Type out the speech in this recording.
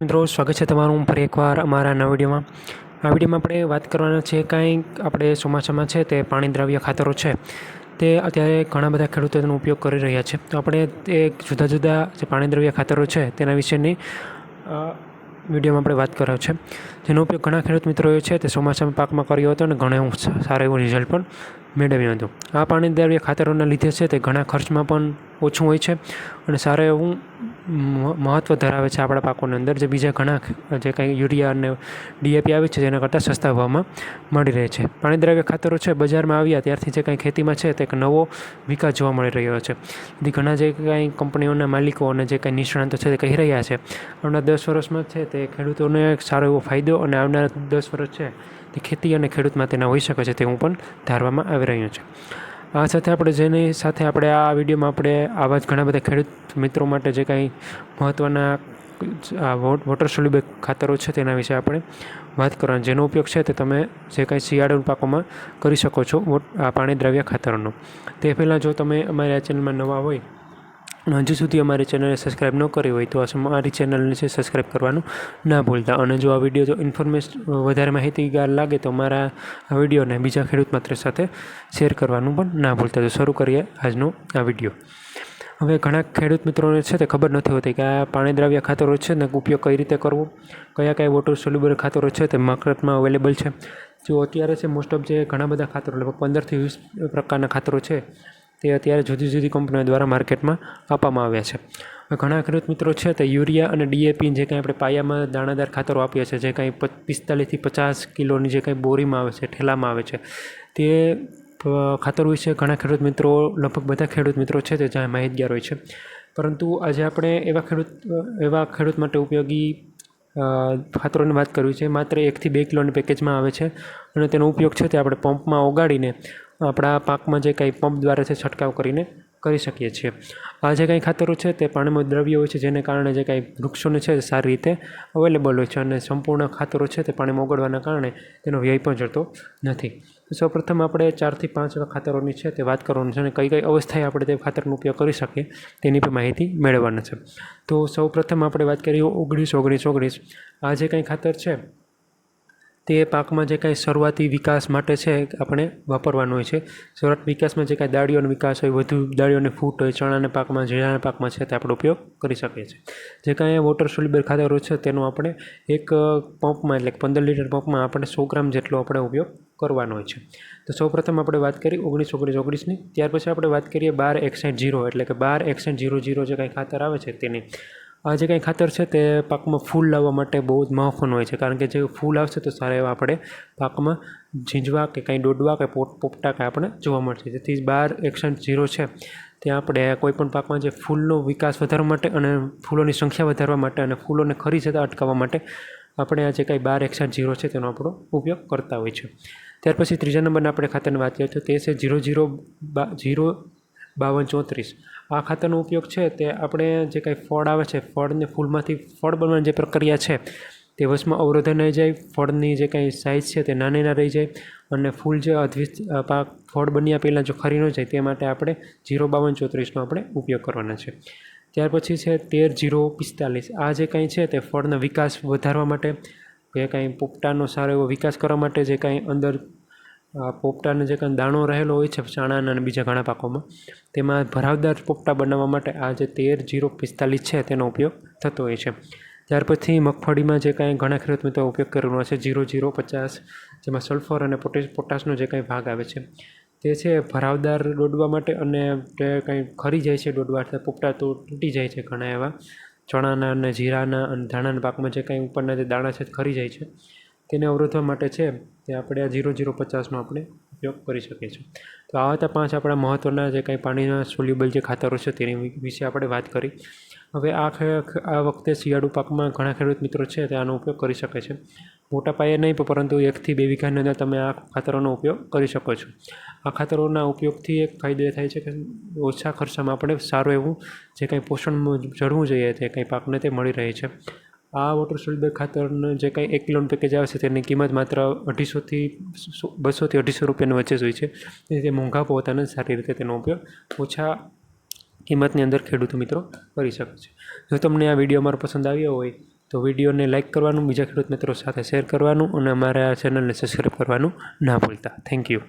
મિત્રો, સ્વાગત છે તમારું ફરી એકવાર અમારા નવા વિડીયોમાં. આ વિડીયોમાં આપણે વાત કરવાના છે કાંઈક આપણે ચોમાસામાં છે તે પાણી દ્રાવ્ય ખાતરો છે. તે અત્યારે ઘણા બધા ખેડૂતો તેનો ઉપયોગ કરી રહ્યા છે. તો આપણે તે જુદા જુદા જે પાણી દ્રવ્ય ખાતરો છે તેના વિશેની વિડીયોમાં આપણે વાત કર્યો છે. જેનો ઉપયોગ ઘણા ખેડૂત મિત્રોએ છે તે ચોમાસામાં પાકમાં કર્યો હતો અને ઘણું એવું સારું એવું રિઝલ્ટ પણ મેળવ્યું હતું. આ પાણી દ્રવ્ય ખાતરોના લીધે છે તે ઘણા ખર્ચમાં પણ ઓછું હોય છે અને સારું એવું મહત્ત્વ ધરાવે છે આપણા પાકોની અંદર. જે બીજા ઘણા જે કાંઈ યુરિયા અને ડીએપી આવે છે તેના કરતાં સસ્તા ભાવમાં મળી રહે છે. પાણી દ્રવ્ય ખાતરો છે, બજારમાં આવ્યા ત્યારથી જે કાંઈ ખેતીમાં છે તે એક નવો વિકાસ જોવા મળી રહ્યો છે. તેથી ઘણા જે કાંઈ કંપનીઓના માલિકો અને જે કાંઈ નિષ્ણાંતો છે તે કહી રહ્યા છે, આવનાર દસ વર્ષમાં છે તે ખેડૂતોને એક સારો એવો ફાયદો અને આવનાર દસ વર્ષ છે તે ખેતી અને ખેડૂત માટેના હોઈ શકે છે. તેવું પણ ધારવામાં આવી રહ્યું છે. આ સાથે આપણે જેની સાથે આપણે આ વિડીયોમાં આપણે આવા જ ઘણા બધા ખેડૂત મિત્રો માટે જે કાંઈ મહત્ત્વના વોટર સોલ્યુબલ ખાતરો છે તેના વિશે આપણે વાત કરવાની. જેનો ઉપયોગ છે તે તમે જે કાંઈ શિયાળુ પાકોમાં કરી શકો છો આ પાણી દ્રવ્ય ખાતરોનો. તે પહેલાં જો તમે અમારી આ ચેનલમાં નવા હોય અને હજુ સુધી અમારી ચેનલને સબસ્ક્રાઈબ ન કરી હોય તો અમારી ચેનલને છે સબસ્ક્રાઈબ કરવાનું ના ભૂલતા. અને જો આ વીડિયો જો ઇન્ફોર્મેશન વધારે માહિતીગાર લાગે તો મારા આ વિડીયોને બીજા ખેડૂત મિત્ર સાથે શેર કરવાનું પણ ના ભૂલતા. તો શરૂ કરીએ આજનો આ વીડિયો હવે ઘણા ખેડૂત મિત્રોને છે તે ખબર નથી હોતી કે આ પાણી દ્રાવ્ય ખાતરો છે ને ઉપયોગ કઈ રીતે કરવો? કયા કયા વોટર સોલ્યુબલ ખાતરો છે તે માર્કેટમાં અવેલેબલ છે? જો અત્યારે છે મોસ્ટ ઓફ જે ઘણા બધા ખાતરો, લગભગ પંદરથી વીસ પ્રકારના ખાતરો છે તે અત્યારે જુદી જુદી કંપનીઓ દ્વારા માર્કેટમાં આપવામાં આવ્યા છે. ઘણા ખેડૂત મિત્રો છે તે યુરિયા અને ડીએપી જે કાંઈ આપણે પાયામાં દાણાદાર ખાતરો આપીએ છીએ, જે કાંઈ પિસ્તાલીસથી પચાસ કિલોની જે કાંઈ બોરીમાં આવે છે, ઠેલામાં આવે છે, તે ખાતર વિશે ઘણા ખેડૂત મિત્રો, લગભગ બધા ખેડૂત મિત્રો છે તે જ્યાં માહિતગાર હોય છે. પરંતુ આજે આપણે એવા ખેડૂત એવા ખેડૂત માટે ઉપયોગી ખાતરોની વાત કરવી છે. માત્ર એકથી બે કિલોની પેકેજમાં આવે છે અને તેનો ઉપયોગ છે તે આપણે પંપમાં ઓગાળીને આપણા પાકમાં જે કાંઈ પંપ દ્વારા છે છંટકાવ કરીને કરી શકીએ છીએ. આ જે કાંઈ ખાતરો છે તે પાણીમાં દ્રવ્ય હોય છે, જેને કારણે જે કાંઈ વૃક્ષોને છે તે સારી રીતે અવેલેબલ હોય છે અને સંપૂર્ણ ખાતરો છે તે પાણીમાં ઓગળવાના કારણે તેનો વ્યય પણ જતો નથી. સૌપ્રથમ આપણે ચારથી પાંચ ખાતરોની છે તે વાત કરવાની છે અને કઈ કઈ અવસ્થાએ આપણે તે ખાતરનો ઉપયોગ કરી શકીએ તેની પણ માહિતી મેળવવાના છે. તો સૌપ્રથમ આપણે વાત કરીએ ઓગણીસ ઓગણીસ ઓગણીસ. આ જે કાંઈ ખાતર છે તે પાકમાં જે કાંઈ શરૂઆતી વિકાસ માટે છે, આપણે વાપરવાનું હોય છે. શરૂઆત વિકાસમાં જે કાંઈ દાળીઓનો વિકાસ હોય, વધુ દાળીઓને ફૂટ હોય, ચણાના પાકમાં જીરાના પાકમાં છે, તે આપણે ઉપયોગ કરી શકીએ છીએ. જે કાંઈ વોટર સોલ્યુબલ ખાતરો છે, તેનો આપણે એક પંપમાં, એટલે કે પંદર લીટર પંપમાં આપણે સો ગ્રામ જેટલો આપણે ઉપયોગ કરવાનો હોય છે. તો સૌપ્રથમ આપણે વાત કરી ઓગણીસ ઓગણીસ, ઓગણીસની. ત્યાર પછી આપણે વાત કરીએ બાર એકસાઠ જીરો એટલે કે બાર એકસાઠ જીરો જીરો જે કાંઈ ખાતર આવે છે તેની. આ જે કાંઈ ખાતર છે તે પાકમાં ફૂલ લાવવા માટે બહુ જ મહત્ત્વનું હોય છે. કારણ કે જે ફૂલ આવશે તો સારા એવા આપણે પાકમાં ઝીંઝવા કે કાંઈ દોડવા કે પોટ પોપટા કે આપણે જોવા મળશે. જેથી બાર એકસઠ જીરો છે, ત્યાં આપણે કોઈપણ પાકમાં જે ફૂલનો વિકાસ વધારવા માટે અને ફૂલોની સંખ્યા વધારવા માટે અને ફૂલોને ખરી જતા અટકાવવા માટે આપણે આ જે કાંઈ બાર એકસઠ જીરો છે તેનો આપણો ઉપયોગ કરતા હોય છે ત્યાર પછી ત્રીજા નંબરના આપણે ખાતરની વાત કરીએ તો તે છે જીરો જીરો બા જીરો બાવન ચોત્રીસ. આ ખાતરનો ઉપયોગ છે તે આપણે જે કાંઈ ફળ આવે છે, ફળને ફૂલમાંથી ફળ બનવાની જે પ્રક્રિયા છે, તે વશમાં અવરોધન નહીં જાય, ફળની જે કાંઈ સાઇઝ છે તે નાની ના રહી જાય અને ફૂલ જે અદ્વિત પાક ફળ બન્યા પહેલાં જો ખરી ન જાય તે માટે આપણે જીરો બાવન ચોત્રીસનો આપણે ઉપયોગ કરવાના છે. ત્યાર પછી છે તેર જીરો પિસ્તાલીસ. આ જે કાંઈ છે તે ફળનો વિકાસ વધારવા માટે કે કાંઈ પોપટાનો સારો એવો વિકાસ કરવા માટે જે કાંઈ અંદર પોપટાનો જે કાંઈ દાણો રહેલો હોય છે ચણાના અને બીજા ઘણા પાકોમાં, તેમાં ભરાવદાર પોપટા બનાવવા માટે આ જે તેર જીરો પિસ્તાલીસ છે તેનો ઉપયોગ થતો હોય છે. ત્યાર પછી મગફળીમાં જે કાંઈ ઘણા ખેડૂત મિત્રો ઉપયોગ કરવાનો છે જીરો જીરો પચાસ, જેમાં સલ્ફર અને પોટેશ પોટાશનો જે કાંઈ ભાગ આવે છે, તે છે ભરાવદાર દોડવા માટે અને તે કંઈ ખરી જાય છે દોડવા એટલે પોપટા તો તૂટી જાય છે ઘણા એવા. ચણાના અને જીરાના અને ધાણાના પાકમાં જે કાંઈ ઉપરના જે દાણા છે ખરી જાય છે. તેને અવરોધવા માટે છે તે આપણે આ ઝીરો જીરો પચાસનો આપણે ઉપયોગ કરી શકીએ છીએ. તો આવા હતા પાંચ આપણા મહત્ત્વના જે કાંઈ પાણીના સોલ્યુબલ જે ખાતરો છે તેની વિશે આપણે વાત કરી. હવે આ આ વખતે શિયાળુ પાકમાં ઘણા ખેડૂત મિત્રો છે તે આનો ઉપયોગ કરી શકે છે. મોટા પાયે નહીં પરંતુ એકથી બે વીઘાની અંદર તમે આ ખાતરોનો ઉપયોગ કરી શકો છો. આ ખાતરોના ઉપયોગથી એક ફાયદો થાય છે કે ઓછા ખર્ચામાં આપણે સારું એવું જે કાંઈ પોષણ જળવું જોઈએ તે કંઈ પાકને તે મળી રહે છે. આ વોટર સોલ્યુબલ ખાતરનું જે કાંઈ એક કિલોનું પેકેજ આવે છે, તેની કિંમત માત્ર અઢીસોથી બસોથી અઢીસો રૂપિયાની વચ્ચે જ હોય છે. તે મોંઘા પોતાને સારી રીતે તેનો ઉપયોગ ઓછા કિંમતની અંદર ખેડૂત મિત્રો કરી શકે છે. જો તમને આ વીડિયો અમારો પસંદ આવ્યો હોય, તો વિડીયોને લાઇક કરવાનું, બીજા ખેડૂત મિત્રો સાથે શેર કરવાનું અને અમારા ચેનલને સબસ્ક્રાઈબ કરવાનું ના ભૂલતા. Thank you